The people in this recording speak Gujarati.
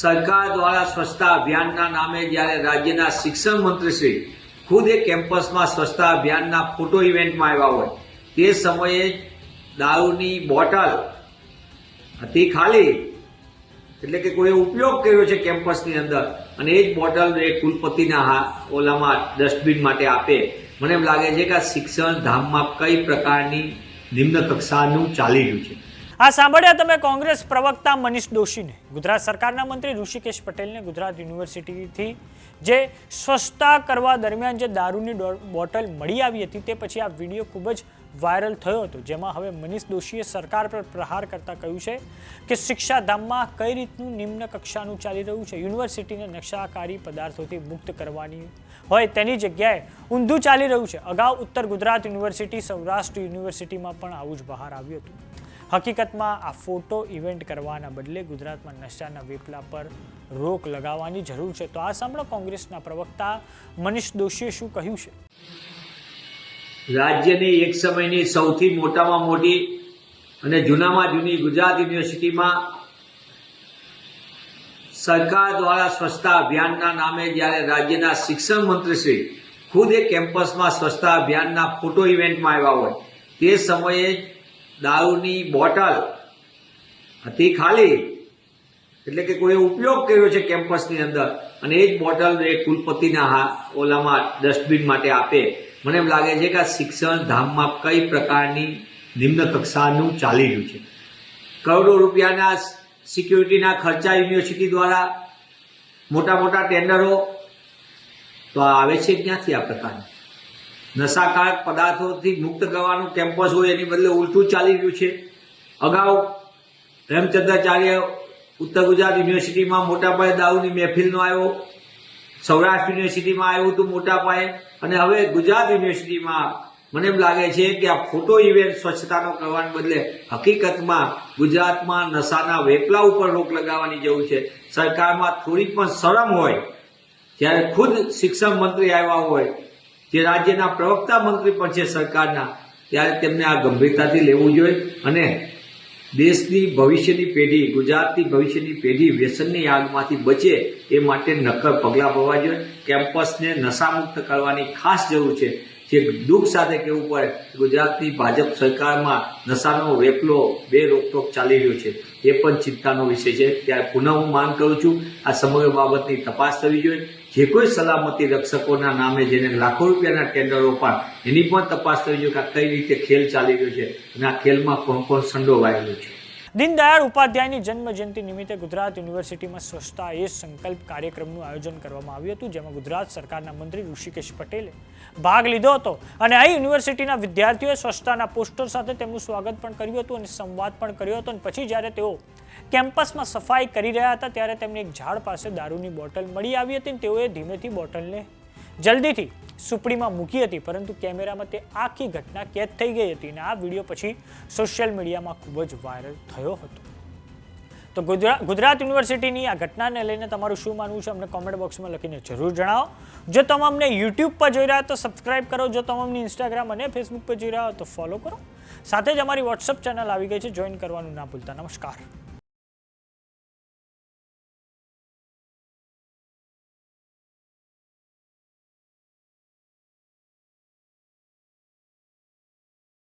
સરકાર દ્વારા સ્વચ્છતા અભિયાનના નામે જ્યારે રાજ્યના શિક્ષણ મંત્રીશ્રી ખુદ એ કેમ્પસમાં સ્વચ્છતા અભિયાનના ફોટો ઇવેન્ટમાં આવ્યા હોય, તે સમયે દારૂની બોટલ હતી ખાલી. એટલે કે કોઈએ ઉપયોગ કર્યો છે કેમ્પસની અંદર અને એ જ બોટલ એ કુલપતિના ઓલામાં ડસ્ટબિન માટે આપે. મને એમ લાગે છે કે આ શિક્ષણ ધામમાં કઈ પ્રકારની નિમ્ન કક્ષાનું ચાલી રહ્યું છે. આ સાંભળ્યા તમે કોંગ્રેસ પ્રવક્તા મનીષ દોશીને. ગુજરાત સરકારના મંત્રી ઋષિકેશ પટેલને ગુજરાત યુનિવર્સિટીથી જે સ્વચ્છતા કરવા દરમિયાન જે દારૂની બોટલ મળી આવી હતી તે પછી આ વીડિયો ખૂબ જ વાયરલ થયો હતો, જેમાં હવે મનીષ દોશીએ સરકાર પર પ્રહાર કરતા કહ્યું છે કે શિક્ષાધામમાં કઈ રીતનું નિમ્ન કક્ષાનું ચાલી રહ્યું છે? યુનિવર્સિટીને નશાકારી પદાર્થોથી મુક્ત કરવાની હોય તેની જગ્યાએ ઊંધું ચાલી રહ્યું છે. અગાઉ ઉત્તર ગુજરાત યુનિવર્સિટી, સૌરાષ્ટ્ર યુનિવર્સિટીમાં પણ આવું જ બહાર આવ્યું હતું. હકીકતમાં આ ફોટો ઇવેન્ટ કરવાના બદલે ગુજરાતમાં નશાના વેપલા પર રોક લગાવવાની જરૂર છે. તો આ સાંભળો કોંગ્રેસના પ્રવક્તા મનીષ દોશીએ શું કહ્યું છે? રાજ્યની એક સમયની સૌથી મોટામાં મોટી અને જૂનામાં જૂની ગુજરાત યુનિવર્સિટીમાં સરકાર દ્વારા સ્વચ્છતા અભિયાનના નામે જ્યારે રાજ્યના શિક્ષણ મંત્રીશ્રી ખુદ એ કેમ્પસમાં સ્વચ્છતા અભિયાનના ફોટો ઇવેન્ટમાં આવ્યા હોય, તે સમયે દારૂની બોટલ હતી ખાલી. એટલે કે કોઈએ ઉપયોગ કર્યો છે કેમ્પસની અંદર. અને એ જ બોટલ એ કુલપતિના હા, ઓલામાં ડસ્ટબિન માટે આપે. મને એમ લાગે છે કે આ શિક્ષણ ધામમાં કઈ પ્રકારની નિમ્ન કક્ષાનું ચાલી રહ્યું છે. કરોડો રૂપિયાના સિક્યુરિટીના ખર્ચા યુનિવર્સિટી દ્વારા મોટા મોટા ટેન્ડરો. તો આવે છે ક્યાંથી આ પ્રકારનું? નશાકારક પદાર્થોથી મુક્ત કરવાનું કેમ્પસ હોય એની બદલે ઉલટું ચાલી રહ્યું છે. અગાઉ હેમચંદ્રાચાર્ય ઉત્તર ગુજરાત યુનિવર્સિટીમાં મોટા પાયે દારૂની મહેફિલનો આવ્યો, સૌરાષ્ટ્ર યુનિવર્સિટીમાં આવ્યું હતું મોટા પાયે, અને હવે ગુજરાત યુનિવર્સિટીમાં મને એમ લાગે છે કે આ ફોટો ઇવેન્ટ સ્વચ્છતાનો કરવાને બદલે હકીકતમાં ગુજરાતમાં નશાના વેપલા ઉપર રોક લગાવવાની જરૂર છે. સરકારમાં થોડી પણ શરમ હોય, જ્યારે ખુદ શિક્ષણ મંત્રી આવ્યા હોય જે રાજ્યના પ્રવક્તા મંત્રી પણ છે સરકારના, ત્યારે તેમને આ ગંભીરતાથી લેવું જોઈએ અને દેશની ભવિષ્યની પેઢી, ગુજરાતની ભવિષ્યની પેઢી વ્યસનની આગમાંથી બચે એ માટે નક્કર પગલાં ભરવા જોઈએ. કેમ્પસને નશામુક્ત કરવાની ખાસ જરૂર છે. જે દુઃખ સાથે કહેવું પડે, ગુજરાતની ભાજપ સરકારમાં નશાનો વેપલો, બે રોકટોક ચાલી રહ્યો છે. એ પણ ચિંતાનો વિષય છે. ત્યારે પુનઃ હું માંગ કરું છું, આ સમગ્ર બાબતની તપાસ થવી જોઈએ. જે કોઈ સલામતી રક્ષકોના નામે જેને લાખો રૂપિયાના ટેન્ડરો પણ એની પણ તપાસ થઈ જોઈએ કે કઈ રીતે ખેલ ચાલી રહ્યો છે અને આ ખેલમાં કોણ કોણ સંડોવાયેલું છે. દીનદયાળ ઉપાધ્યાયની જન્મ જયંતિ નિમિત્તે ગુજરાત યુનિવર્સિટીમાં સ્વચ્છતા એ સંકલ્પ કાર્યક્રમનું આયોજન કરવામાં આવ્યું હતું, જેમાં ગુજરાત સરકારના મંત્રી ઋષિકેશ પટેલે ભાગ લીધો હતો. અને આ યુનિવર્સિટીના વિદ્યાર્થીઓએ સ્વચ્છતાના પોસ્ટર સાથે તેમનું સ્વાગત પણ કર્યું હતું અને સંવાદ પણ કર્યો હતો. અને પછી જ્યારે તેઓ કેમ્પસમાં સફાઈ કરી રહ્યા હતા, ત્યારે તેમને એક ઝાડ પાસે દારૂની બોટલ મળી આવી હતી અને તેઓએ ધીમેથી બોટલને જલ્દીથી સુપડીમાં મૂકી હતી, પરંતુ કેમેરામાં તે આખી ઘટના કેદ થઈ ગઈ હતી અને આ વીડિયો પછી સોશિયલ મીડિયામાં ખૂબ જ વાયરલ થયો હતો. તો ગુજરાત ગુજરાત યુનિવર્સિટીની આ ઘટનાને લઈને તમારું શું માનવું છે, અમને કોમેન્ટ બોક્સમાં લખીને જરૂર જણાવો. જો તમે અમને યુટ્યુબ પર જોઈ રહ્યા તો સબસ્ક્રાઇબ કરો, જો તમે અમને ઇન્સ્ટાગ્રામ અને ફેસબુક પર જોઈ રહ્યા હો તો ફોલો કરો. સાથે જ અમારી વોટ્સઅપ ચેનલ આવી ગઈ છે જોઈન કરવાનું ના ભૂલતા. નમસ્કાર.